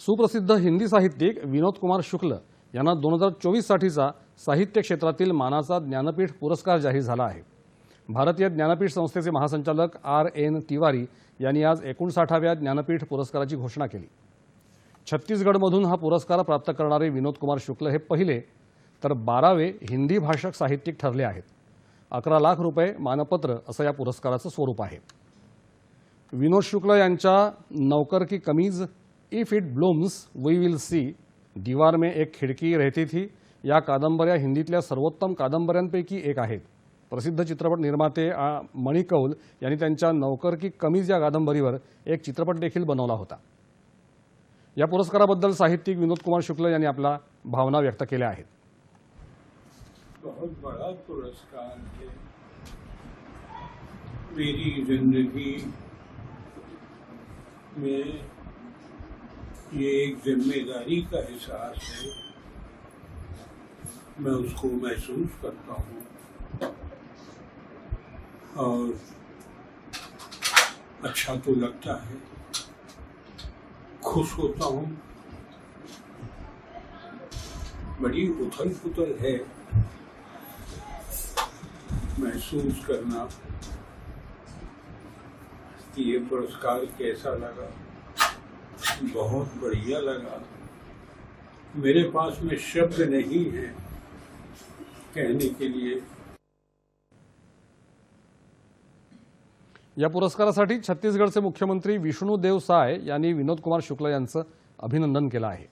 सुप्रसिद्ध हिंदी साहित्यिक विनोद कुमार शुक्ल यांना दोन हजार चोवीससाठीचा साहित्य क्षेत्रातील मानाचा ज्ञानपीठ पुरस्कार जाहीर झाला आहे. भारतीय ज्ञानपीठ संस्थेचे महासंचालक आर एन तिवारी यांनी आज एकोणसाठाव्या ज्ञानपीठ पुरस्काराची घोषणा केली. छत्तीसगडमधून हा पुरस्कार प्राप्त करणारे विनोद कुमार शुक्ल हे पहिले तर बारावे हिंदी भाषक साहित्यिक ठरले आहेत. अकरा लाख रुपये मानपत्र असं या पुरस्काराचं स्वरूप आहे. विनोद शुक्ल यांच्या Naukar Ki Kameez if it blooms we will see Deewar Mein Ek खिडकी रहती थी. या कादंबऱ्या हिंदीतल्या सर्वोत्तम कादंबऱ्यांपैकी एक आहेत. प्रसिद्ध चित्रपट निर्माते आ, मणी कौल यांनी त्यांच्या नौकर की कमीज या कादंबरीवर एक चित्रपट देखील बनवला होता. या पुरस्काराबद्दल साहित्यिक विनोद कुमार शुक्ल यांनी आपला भावना व्यक्त केल्या आहेत. बहुत बड़ा पुरस्कार है. मेरी जिंदगी में ये एक ज़िम्मेदारी का एहसास है। मैं उसको महसूस करता हूँ। और अच्छा तो लगता है। खुश होता हूँ। बड़ी उथल पुथल है महसूस करना कि ये पुरस्कार कैसा लगा। बहुत बढ़िया लगा। मेरे पास में शब्द नहीं है कहने के लिए। या पुरस्कारासाठी छत्तीसगडचे मुख्यमंत्री विष्णू देव साय यांनी विनोद कुमार शुक्ल यांचं अभिनंदन केलं आहे.